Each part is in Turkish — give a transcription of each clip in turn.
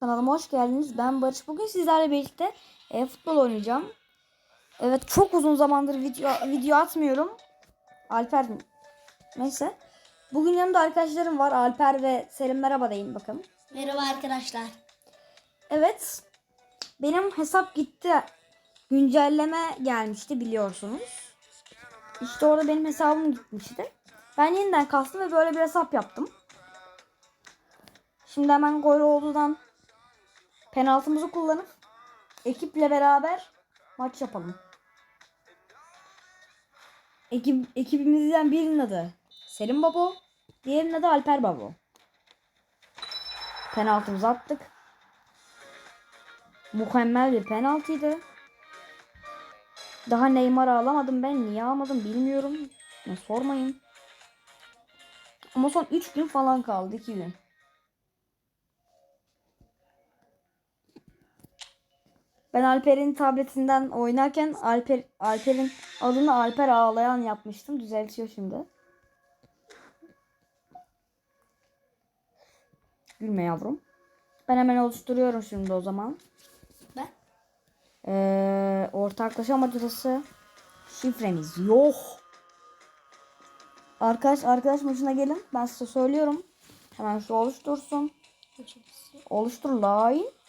Kanalıma hoş geldiniz. Ben Barış. Bugün sizlerle birlikte e, futbol oynayacağım. Evet çok uzun zamandır video video atmıyorum. Alper neyse. Bugün yanımda arkadaşlarım var. Alper ve Selim merhaba deyin bakın. Merhaba arkadaşlar. Evet. Benim hesap gitti. Güncelleme gelmişti biliyorsunuz. İşte orada benim hesabım gitmişti. Ben yeniden kastım ve böyle bir hesap yaptım. Şimdi hemen gol olduğundan penaltımızı kullanıp ekiple beraber maç yapalım. Ekip, ekibimizden birinin adı Selim Babo, diğerinin adı Alper Babo. Penaltımızı attık. Mükemmel bir penaltıydı. Daha Neymar'ı alamadım ben. Niye almadım bilmiyorum. Ya sormayın. Ama son 3 gün falan kaldı. 2 gün. Ben Alper'in tabletinden oynarken Alper Alper'in adını Alper ağlayan yapmıştım. Düzeltiyor şimdi. Gülme yavrum. Ben hemen oluşturuyorum şimdi o zaman. Ben Ee, ortaklaşa adresi şifremiz yok. Arkadaş arkadaş maçına gelin. Ben size söylüyorum. Hemen şu oluştursun. Oluştur line.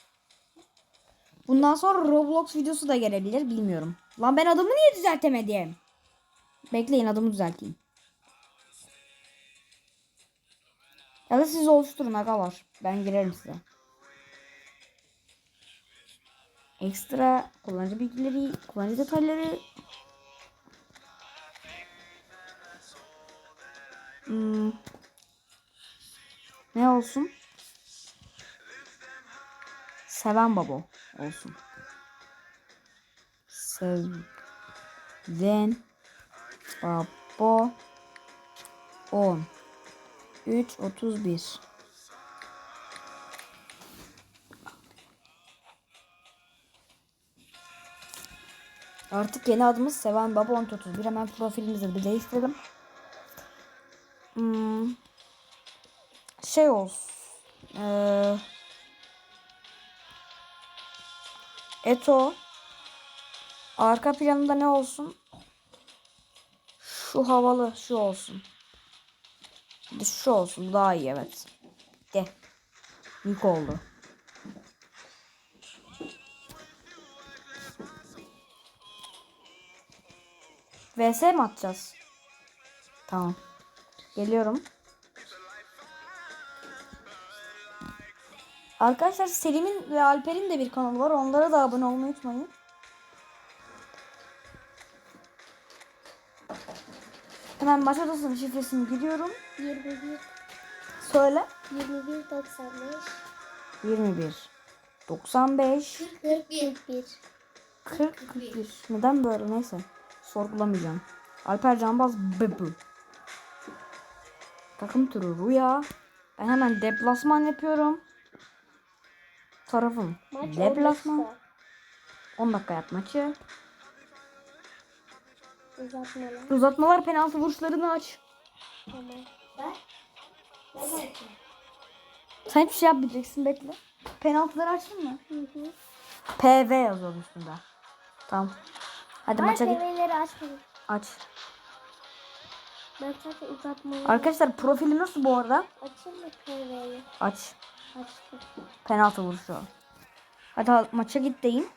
Bundan sonra Roblox videosu da gelebilir. Bilmiyorum. Lan ben adımı niye düzeltemedim? Bekleyin adımı düzelteyim. Ya da siz oluşturun aga var. Ben girerim size. Ekstra kullanıcı bilgileri, kullanıcı detayları. Hmm. Ne olsun? Seven babo olsun. Seven babo 10 3 31 Artık yeni adımız Seven Baba 1031. Hemen profilimizi bir değiştirelim. Hmm. Şey olsun. Ee, Eto. Arka planında ne olsun? Şu havalı şu olsun. Şu olsun. Daha iyi evet. De. Yük oldu. VS mi atacağız? Tamam. Geliyorum. Arkadaşlar Selim'in ve Alper'in de bir kanalı var. Onlara da abone olmayı unutmayın. Hemen maç odasının şifresini giriyorum. 21 Söyle. 21 95 21 95 40 41 40 41. Neden böyle neyse. Sorgulamayacağım. Alper Canbaz Bebu. Takım turu Rüya. Ben hemen deplasman yapıyorum. Tarafım. Maç Deplasman. 15'te. 10 dakika yap maçı. Uzatmalar. Uzatmalar penaltı vuruşlarını aç. Tamam. Ben? Ben açayım. Sen hiçbir şey yapmayacaksın bekle. Penaltıları açtın mı? Hı hı. PV yazıyor üstünde. Tamam. Hadi maça git. TV'leri açmadım. Aç. Ben sadece uzatmaları Arkadaşlar profili nasıl bu arada? açayım mı TV'yi? Aç. Penaltı vuruşu. Hadi maça git deyin.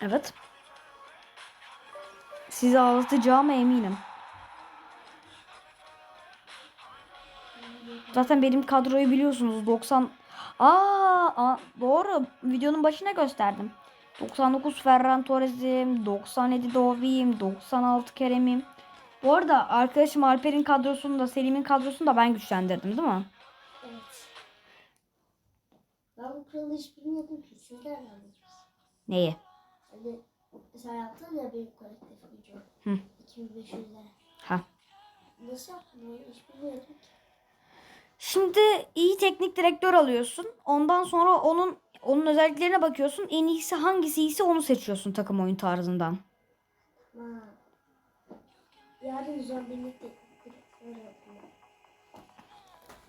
Evet. Sizi ağlatacağıma eminim. Zaten benim kadroyu biliyorsunuz 90 Aa, aa, doğru videonun başına gösterdim. 99 Ferran Torres'im, 97 Dovi'yim, 96 Kerem'im. Bu arada arkadaşım Alper'in kadrosunu da Selim'in kadrosunu da ben güçlendirdim değil mi? Evet. Ben bu kuralı hiç bilmiyordum ki. Siz nereden bildiniz? Neyi? Hani sen yaptın ya benim kolektif video. Hı. 2500'lere. Ha. Nasıl yaptın bunu? Hiç bilmiyordum ki. Şimdi iyi teknik direktör alıyorsun. Ondan sonra onun onun özelliklerine bakıyorsun. En iyisi hangisi iyiyse onu seçiyorsun takım oyun tarzından. Ha. Yarın yapayım.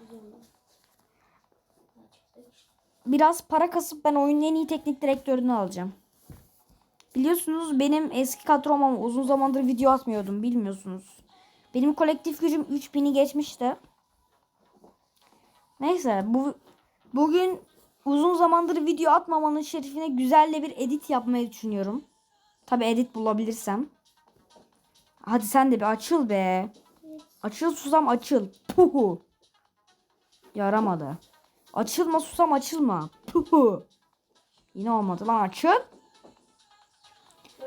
Üzülme. Açıkta işte. Biraz para kasıp ben oyunun en iyi teknik direktörünü alacağım. Biliyorsunuz benim eski kadrom ama uzun zamandır video atmıyordum bilmiyorsunuz. Benim kolektif gücüm 3000'i geçmişti. Neyse bu bugün uzun zamandır video atmamanın şerefine güzel bir edit yapmayı düşünüyorum. Tabi edit bulabilirsem. Hadi sen de bir açıl be. Açıl susam açıl. Puhu. Yaramadı. Açılma susam açılma. Puhu. Yine olmadı lan açıl.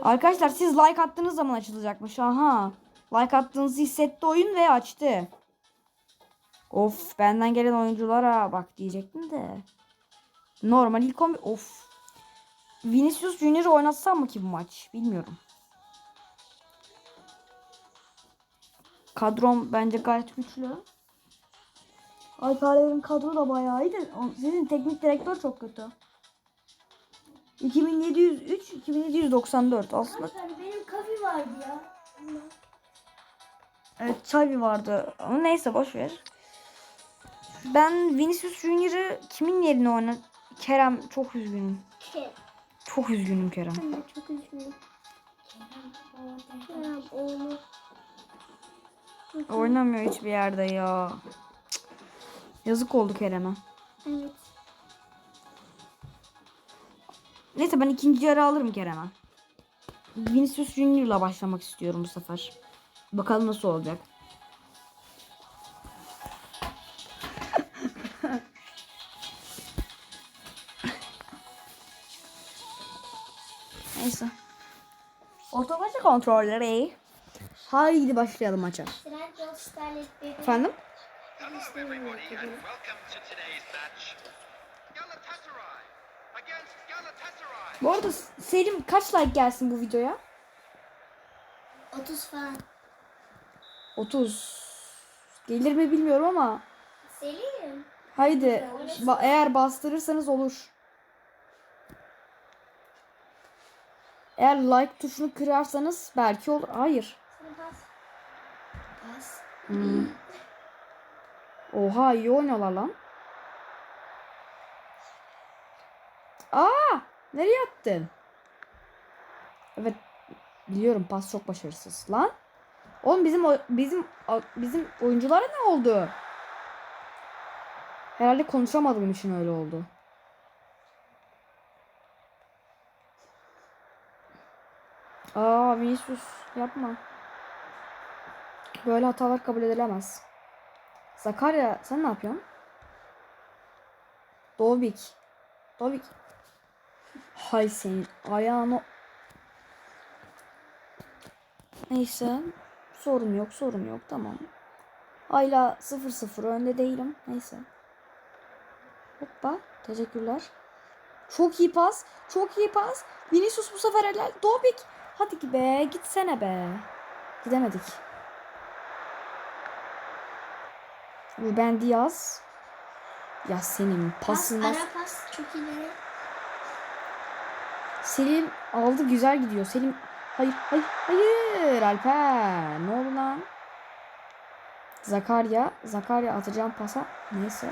Arkadaşlar siz like attığınız zaman açılacakmış. Aha. Like attığınızı hissetti oyun ve açtı. Of benden gelen oyunculara bak diyecektim de. Normal ilk 11. Of. Vinicius Junior'ı oynatsam mı ki bu maç? Bilmiyorum. Kadrom bence gayet güçlü. Alperlerin kadro da bayağı iyi de o- sizin teknik direktör çok kötü. 2703 2794 aslında. Benim kafi vardı ya. Evet Xavi vardı ama neyse boş ver. Ben Vinicius Junior'ı kimin yerine oynar? Kerem çok üzgünüm. Ke. Çok üzgünüm Kerem. Ben de çok üzgünüm. Kerem oğlu. Oynamıyor hiçbir yerde ya. Cık. Yazık oldu Kerem'e. Evet. Neyse ben ikinci yarı alırım Kerem'e. Vinicius Junior'la başlamak istiyorum bu sefer. Bakalım nasıl olacak. Neyse. Otomatik kontrolleri. Haydi başlayalım maça. Efendim? Bu arada Selim kaç like gelsin bu videoya? 30 falan. 30. Gelir mi bilmiyorum ama. Selim. Haydi. Ba- eğer bastırırsanız olur. Eğer like tuşunu kırarsanız belki olur. Hayır. Pas. Oha iyi oynuyorlar lan. Aa! Nereye attın? Evet. Biliyorum pas çok başarısız. Lan. Oğlum bizim bizim bizim oyunculara ne oldu? Herhalde konuşamadığım için öyle oldu. Aa Vinicius yapma. Böyle hatalar kabul edilemez. Sakarya sen ne yapıyorsun? Dovik. Dovik. Hay senin ayağını. Neyse. Sorun yok sorun yok tamam. Hala 0-0 önde değilim. Neyse. Hoppa. Teşekkürler. Çok iyi pas. Çok iyi pas. Vinicius bu sefer helal. Dovik. Hadi be. Gitsene be. Gidemedik. Ruben Diaz. Ya senin Pas. pasın nasıl? Ara pas. Çok ileri. Selim aldı güzel gidiyor. Selim hayır hayır hayır Alper ne oldu lan? Zakarya Zakarya atacağım pasa neyse.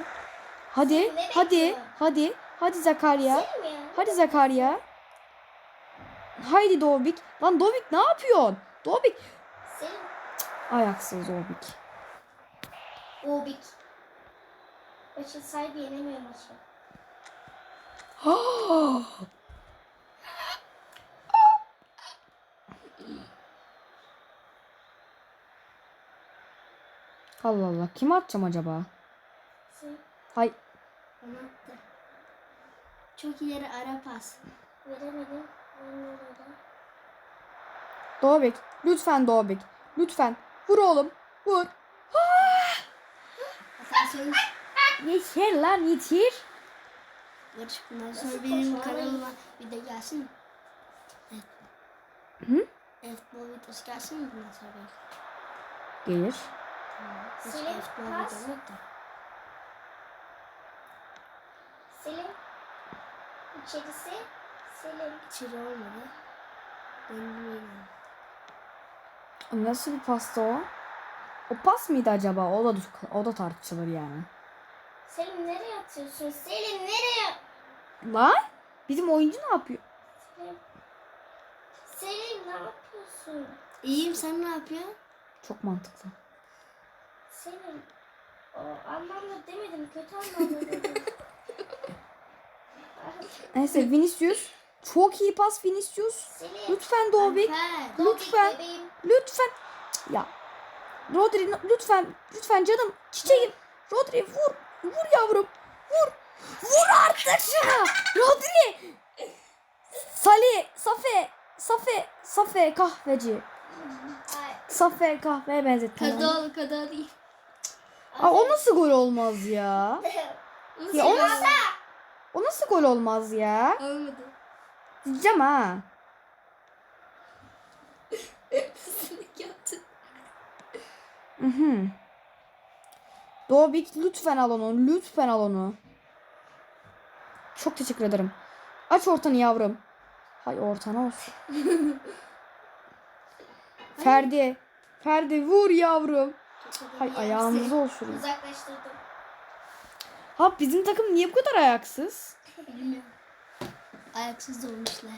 Hadi hadi bekliyor? hadi hadi Zakarya. Hadi Zakarya. Haydi Dovbik. Lan Dovbik ne yapıyorsun? Dovbik. Selim. Ayaksız Dovbik. Obik. Maçın sahibi yenemiyor maçı. Allah Allah. Kime atacağım acaba? Selim. Hay Bana attı. Çok ileri ara pas. Veremedim. Doğbek. Lütfen Doğbek. Lütfen. Vur oğlum. Vur. Aferin. Yeter lan yeter. Barış bundan sonra benim kanalıma video gelsin? Evet. Hı? Evet bu videosu gelsin mi bundan sonra? Gelir. Hiç Selim, pas. Selim. İçerisi. Selim. İçeri olmadı. Döndüm yine. Nasıl bir pasta o? O pas mıydı acaba? O da o da tartışılır yani. Selim nereye atıyorsun? Selim nereye? Lan bizim oyuncu ne yapıyor? Selim. Selim ne yapıyorsun? İyiyim sen ne yapıyorsun? Çok mantıklı. Selim. O anlamda demedim. Kötü anlamda dedim. Neyse Vinicius. Çok iyi pas Vinicius. Selim. Lütfen. Dobik lütfen. bebeğim. Lütfen. Ya. Rodri lütfen. Lütfen canım. Çiçeğim. Rodri vur. Vur yavrum. Vur. Vur artık şunu. Rodri. Salih. Safe. Safe. Safe kahveci. Safe kahveye benzettim. ol kadı değil. Aa, o nasıl gol olmaz ya? Ya o nasıl, o nasıl gol olmaz ya? Olmadı. Diyeceğim ha. Yaptın. Hı. Dobik lütfen al onu. Lütfen al onu. Çok teşekkür ederim. Aç ortanı yavrum. Hay ortanı olsun. Ferdi. Ferdi vur yavrum. Hay ayağınızı olsun. Uzaklaştırdım. Ha bizim takım niye bu kadar ayaksız? Bilmiyorum. Ayaksız olmuşlar.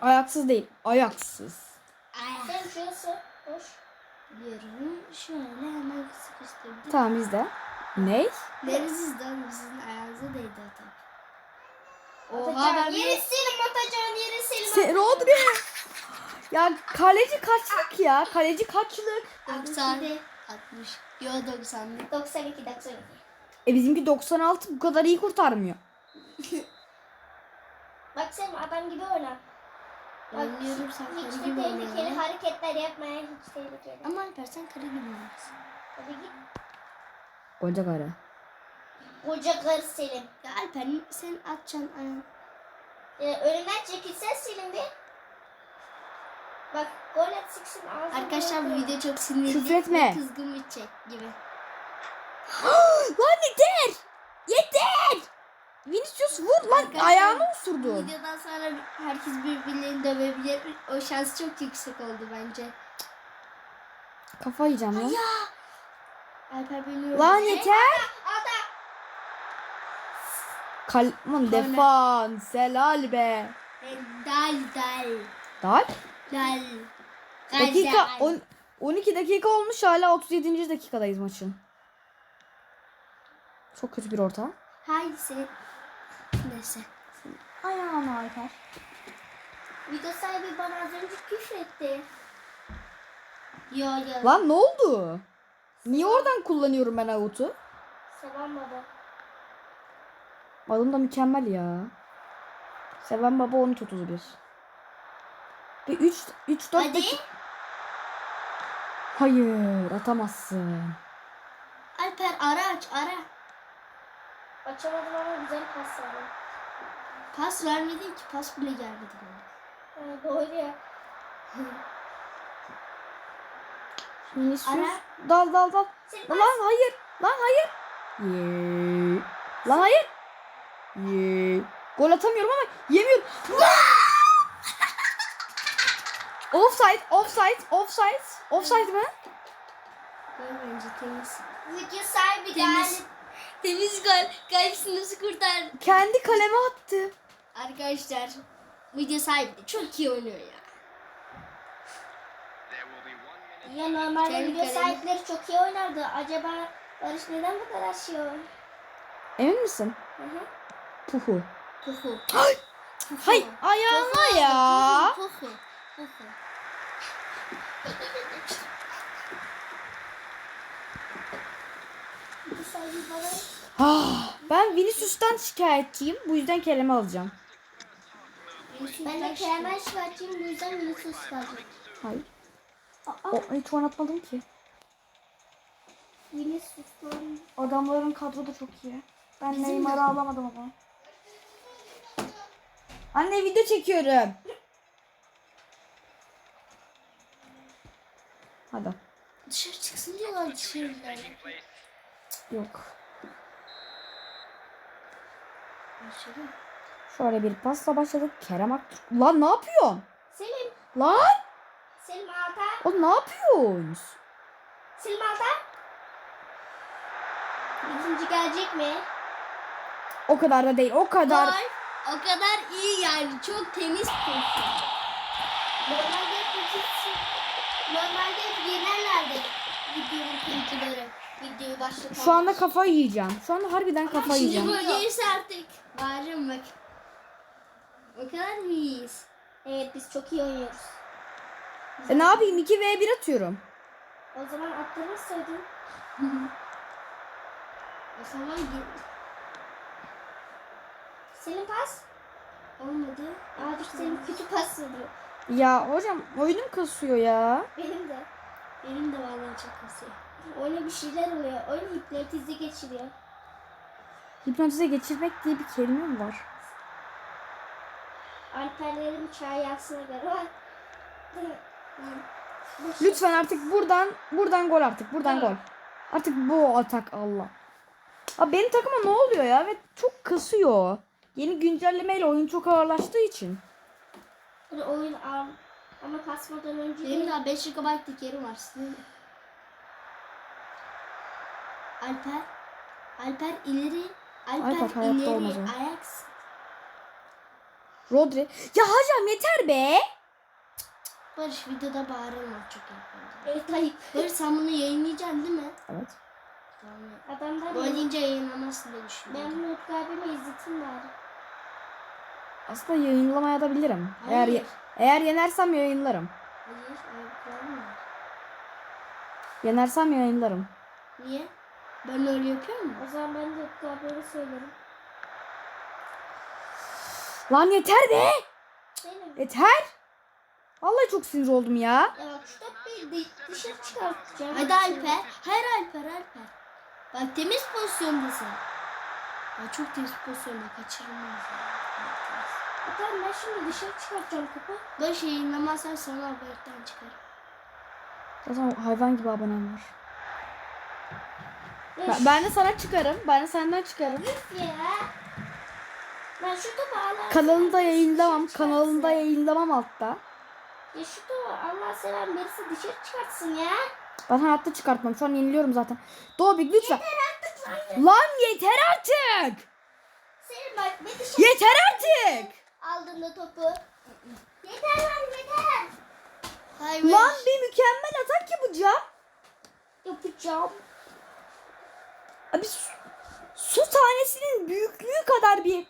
Ayaksız değil. Ayaksız. Ayak. Selim şurası boş. Biliyorum. Şöyle hemen sıkıştırdım. Tamam bizde. Ne? Neresiz de oğlum sizin ayağınıza değdi top. Oha ben yeri Selim Atacan yeri Selim. Se Rodri. Ya kaleci kaçlık ya? Kaleci kaçlık? 90 60. Yo 90'lık. 92 92. E bizimki 96 bu kadar iyi kurtarmıyor. Bak Selim adam gibi oyna. Bak Oynuyorum sen hiç karı de gibi tehlikeli oynuyorsun. hareketler yapmaya hiç tehlikeli. Ama Alper sen karı gibi oynuyorsun. Hadi git. Koca karı. Koca karı Selim. Ya Alper sen atacaksın ayağını. Ee, önünden çekilsen Selim bir. Bak gol at sıksın ağzına. Arkadaşlar bu video çok sinirli. Küfretme. Kızgın bitecek gibi. lan yeter! Yeter! Vinicius vur lan Arkadaşlar, ayağını osurdu. Videodan sonra herkes birbirlerini dövebilir. O şans çok yüksek oldu bence. Kafa yiyeceğim lan. Alper beni Lan yeter! Kalman defans helal be. Dal dal. Dal. Dal. Dakika on, 12 dakika olmuş hala 37. dakikadayız maçın. Çok kötü bir orta. Haydi Neyse. Ayağını Alper. Video sahibi bana az önce küfür etti. Yo yo. Lan ne oldu? Niye oradan kullanıyorum ben avutu? Selam baba. Adım da mükemmel ya. Seven baba 13.31. Bir 3 3 4 Hadi. Hayır, atamazsın. Alper ara aç ara. Açamadım ama güzel pas verdim. Pas vermedin ki pas bile gelmedi bana. Ha, doğru ya. Vinicius. Ara. Dal dal dal. Selim Lan hayır. Lan hayır. Yee. Lan hayır. Yee. Gol atamıyorum ama yemiyorum. offside, offside, offside. Offside mi? Bence temiz. Video sahibi Temiz. galip. Temiz gol. Galipsin nasıl kurtar? Kendi kaleme attı. Arkadaşlar video sahibi de çok iyi oynuyor ya. Ya normalde Kendi video kalemi. sahipleri çok iyi oynardı. Acaba Barış neden bu kadar şey oynuyor? Emin misin? Hı hı. Puhu. Puhu. Hay ayağına ya. Puhu. Puhu. Bana Ah, ben Vinicius'tan şikayetçiyim. Bu yüzden kelime alacağım. Ben de Kerem'e şikayetçiyim bu yüzden Vinicius kalacak. Hayır. O, hiç oynatmadım ki. Vinicius lan. Adamların kadro da çok iyi. Ben Bizim Neymar'ı alamadım ama. Anne video çekiyorum. Hadi. Dışarı çıksın diyorlar dışarı. Yok. Dışarı. Şöyle bir pasla başladık. Kerem Aktürk. Lan ne yapıyorsun? Selim. Lan! Selim Alper. O ne yapıyorsun? Selim aldı. İkinci gelecek mi? O kadar da değil. O kadar. Gol. O kadar iyi yani. Çok temiz pozisyon. Normalde Normalde hep yenerlerdi. Videonun kıyıcıları. Videoyu başlatan. Şu anda kafayı yiyeceğim. Şu anda harbiden kafayı Şimdi yiyeceğim. gol gelirse artık. Bağırırım bak. O kadar mı iyiyiz? Evet biz çok iyi oynuyoruz. E ne yapayım? 2v1 atıyorum. O zaman attırırsaydın. O zaman gel- Senin pas. olmadı. Dur senin kötü pas veriyor. Ya hocam oyunum kasıyor ya. Benim de. Benim de vallahi çok kasıyor. Oyuna bir şeyler oluyor. Oyun hipnotize geçiriyor. Hipnotize geçirmek diye bir kelime mi var? Alperlerin çay yaksına göre var. Lütfen artık buradan buradan gol artık. Buradan gol. Artık bu atak Allah. Abi benim takıma ne oluyor ya? Ve çok kasıyor. Yeni güncellemeyle oyun çok ağırlaştığı için. Böyle oyun al. Ama kasmadan önce Benim daha 5 GB dikerim var. Sizin- Alper. Alper ileri. Alper, Alper ileri. Ajax. Rodri. Ya hocam yeter be. Barış videoda bağırırım çok yapmadım. Evet ayıp. Barış sen bunu yayınlayacaksın değil mi? Evet. Tamam. Adamlar yiyince yayınlamazsın diye Ben düşünüyorum. bunu Utku abime izleteyim bari. Aslında yayınlamaya da bilirim. Eğer Hayır. eğer yenersem yayınlarım. Hayır, kural mı? Yenersem yayınlarım. Niye? Ben öyle yapıyor muyum? O zaman ben de Utku abime söylerim. Lan yeter be. Senin. Yeter. Vallahi çok sinir oldum ya. Ya bak şu dışarı çıkartacağım. Hadi Alper. Hayır Alper, Alper. Bak temiz pozisyondasın. Ya çok temiz pozisyonda kaçırılmaz. Tamam ben şimdi dışarı çıkartacağım topu. Barış yayınlamazsan sana haberden çıkar. Zaten hayvan gibi abonem var. Ben, ben de sana çıkarım. Ben de senden çıkarım. şu- ya. Ben şu topu Allah Kanalında yayınlamam. Kanalında yayınlamam altta. Ya şu topu Allah seven birisi dışarı çıkartsın ya. Ben hayatta çıkartmam. Şu an yeniliyorum zaten. Dobik lütfen. Yeter artık lan. Lan yeter artık. Senin bak bir dışarı Yeter artık. aldığında topu. Yeter lan yeter. Hayır Lan bir mükemmel atak yapacağım. Yapacağım. Abi su, su tanesinin büyüklüğü kadar bir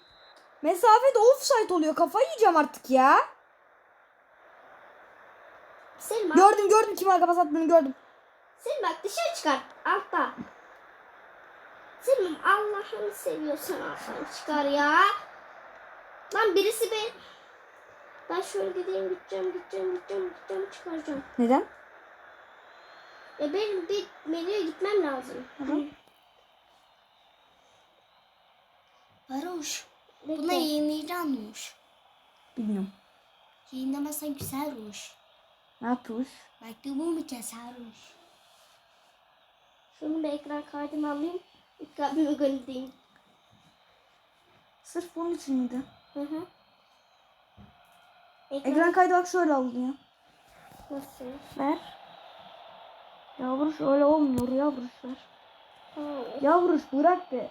mesafede offside oluyor. Kafayı yiyeceğim artık ya. Senin bak, Gördüm gördüm kim arka pas attığını gördüm. senin bak dışarı çıkart. Altta. Senin Allah'ını seviyorsan alttan çıkar ya. Lan birisi ben. Ben şöyle gideyim gideceğim gideceğim gideceğim gideceğim çıkaracağım. Neden? Ya benim bir menüye gitmem lazım. Barış. Bekle. Buna yayınlayacakmış. Bilmiyorum. Yayınlamazsan güzel olur. Ne yapıyoruz? Mektubu mu kesermiş? Şunu bir ekran kaydını alayım. İlk abime göndereyim. Sırf bunun için miydi? Hı hı. Ekran, Ekran kaydı bak şöyle alınıyor. nasıl? Ver. Yavruş öyle olmuyor yavruş ver. Tamam. Yavruş bırak be.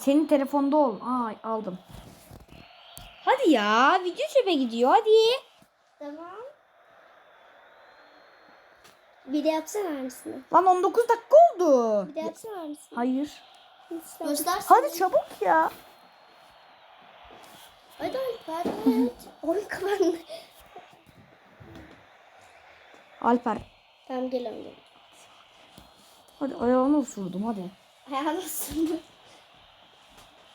Senin telefonda ol. Ay aldım. Hadi ya video çöpe gidiyor hadi. Tamam. Bir de yapsana aynısını. Lan 19 dakika oldu. Bir de yapsana aynısını. Hayır. Göstersin. Hadi çabuk ya. Hadi Alper. Oy kapandı. Alper. Tamam gel oğlum. Hadi ayağını usurdum hadi. Ayağını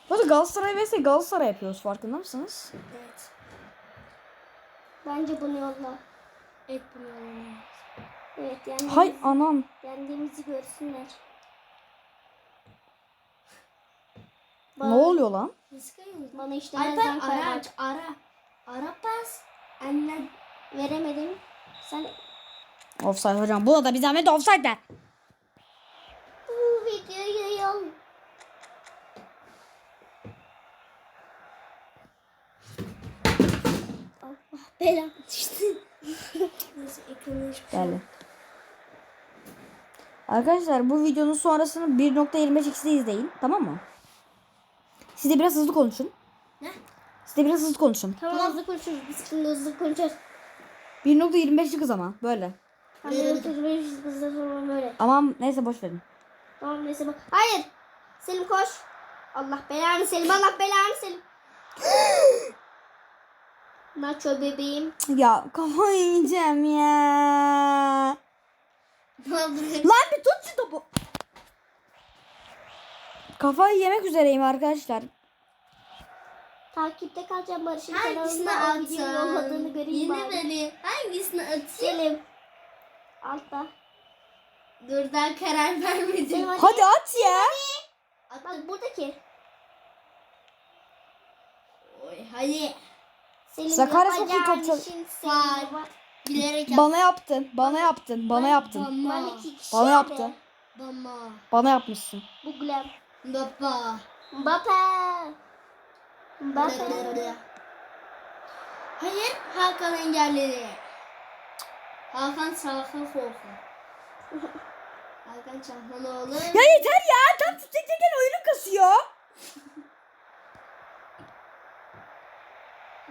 ısındı. Hadi Galatasaray vs Galatasaray yapıyoruz farkında mısınız? Evet. Bence bunu yolla. Et bunu yayınlayalım. Evet yendiğimiz, Hay anam. yendiğimizi görsünler. Ne oluyor lan? Bana işte Alper ara aç ara. Ara pas. Anne veremedim. Sen Offside hocam. Buna da bir zahmet offside de. bu videoyu yoll. Allah belanı düştü. hiçbir şey. Arkadaşlar bu videonun sonrasını 1.25x'de izleyin. Tamam mı? Siz de biraz hızlı konuşun. Ne? Siz de biraz hızlı konuşun. Tamam hızlı konuşuruz. Biz şimdi hızlı konuşacağız. 1.25 hız ama böyle. Hani hızlı hızlı sonra böyle. Aman neyse boş verin. Tamam neyse bak. Hayır. Selim koş. Allah belanı Selim. Allah belanı Selim. Nacho bebeğim. Ya kafayı yiyeceğim ya. Lan bir tut şu topu. Kafayı yemek üzereyim arkadaşlar. Takipte kalacağım Barış'ın Hangisini göreyim Yine bari. beni. Hangisini atayım? Selim. Altta. Dur daha karar vermedim. Hadi. Hadi at ya. Bak buradaki. Oy, hadi. Selim Sakarya yapacağın top Var. Bilerek yap. Bana yaptın. Bana yaptın. Bana yaptın. Bana. yaptın. Bana. Bana yapmışsın. Bu Glem. Baba. Mbappe. Mbappe. Hayır Hakan engelledi. Hakan Çalhan Forfu. Hakan Çalhanoğlu. Ya yeter ya. Tam tutacakken oyunum kasıyor.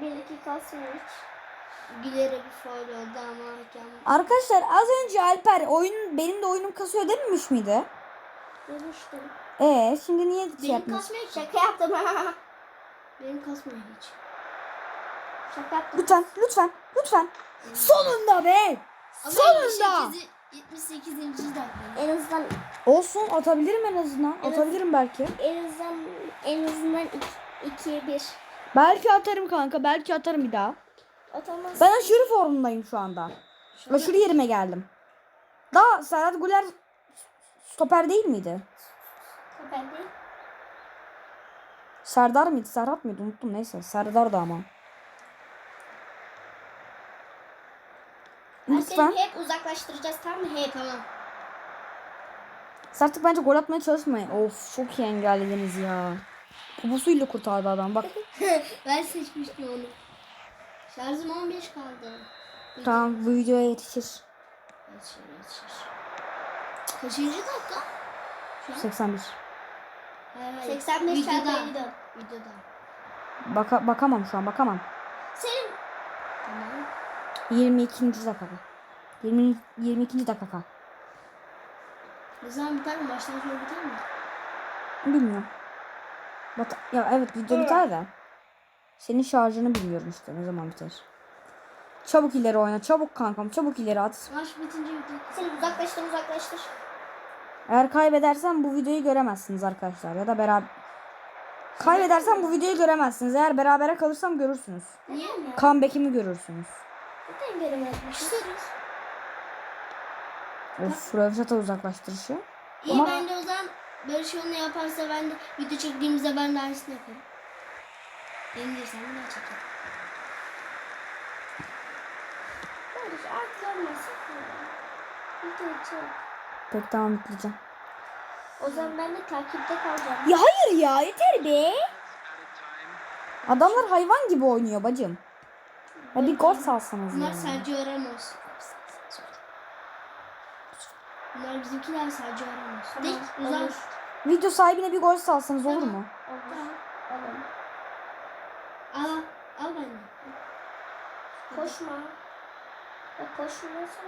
Bir iki kasmış. Bilerek bir faul oldu ama hakem. Arkadaşlar az önce Alper oyun benim de oyunum kasıyor dememiş miydi? Demiştim. Ee şimdi niye şey Benim kasmıyor ki. Şaka yaptım. Benim kasmıyor hiç. Şaka yaptım. Lütfen, lütfen, lütfen. Sonunda be. Ama Sonunda. 78. 78. dakika. En azından Olsun atabilirim en azından. Atabilirim belki. en azından en azından iki, ikiye bir. Belki atarım kanka. Belki atarım bir daha. Atamaz. Ben aşırı formundayım şu anda. Aşırı yerime geldim. Daha Serhat Güler stoper değil miydi? Ben değil. Serdar mıydı? Serhat mıydı? Unuttum neyse. Serdar da ama. Ben Lütfen. seni hep uzaklaştıracağız tamam mı? Hep. Tamam. Artık bence gol atmaya çalışmayın. Of çok iyi engellediniz ya. Poposuyla kurtardı adam bak. ben seçmiştim onu. Şarjım 15 kaldı. Tamam bu videoya yetişir. Yetişir yetişir. Kaçıncı dakika? Şu an? 81. Hayır, hayır. 85 videoda. çarpı 54. Videoda. Baka, bakamam şu an bakamam. Senin Tamam. 22. dakika. 20, 22. dakika. Ne zaman biter mi? Baştan sonra biter mi? Bilmiyorum. Bat ya evet video biter de. Senin şarjını bilmiyorum işte ne zaman biter. Çabuk ileri oyna. Çabuk kankam. Çabuk ileri at. Maç bitince video. seni uzaklaştır uzaklaştır. Eğer kaybedersen bu videoyu göremezsiniz arkadaşlar. Ya da beraber... Kaybedersem bu videoyu göremezsiniz. Eğer berabere kalırsam görürsünüz. Niye? Comeback'imi görürsünüz. Neden göremezmişiz? Of Röveşata uzaklaştırışı. İyi Ama- ben de o zaman Barış onu yaparsa ben de video çektiğimizde ben de aynısını yaparım. De sen de çekerim. Barış artık olmasın. Video çek. Peki tamam yükleyeceğim. O zaman ben de takipte kalacağım. Ya hayır ya yeter be. Adamlar hayvan gibi oynuyor bacım. Ya bir gol salsanız Bunlar ya. Sergio Ramos. Bunlar bizimkiler Sergio Ramos. Tamam, Dik uzak. Video sahibine bir gol salsanız olur mu? Olur. Olur. Al al benden. Koşma. Ya koşmuyorsan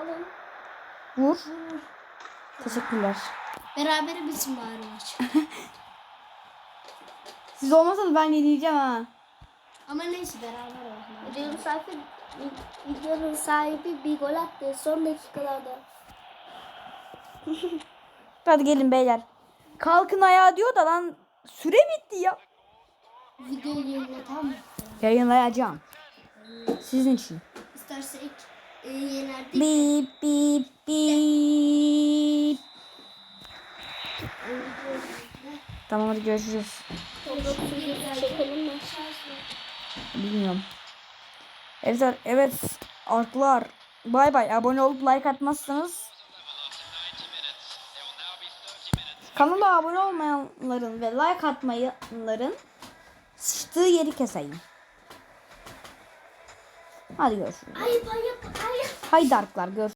alın. Vur. Teşekkürler. Berabere bitsin bari maç. Siz olmasanız ben yenileceğim ha. Ama neyse beraber olsun. Videonun sahibi, videonun sahibi bir gol attı son dakikalarda. Hadi gelin beyler. Kalkın ayağa diyor da lan süre bitti ya. Videoyu yayınla tamam mı? Yayınlayacağım. Sizin için. İstersek e, yenerdik. Bip bip bip. Tamam hadi görüşürüz. Bilmiyorum. Evet, evet arklar. Bay bay. Abone olup like atmazsanız kanala abone olmayanların ve like atmayanların sıçtığı yeri keseyim. Hadi görüşürüz. Hayır ben yapma. Hayır. Haydi arklar görüşürüz.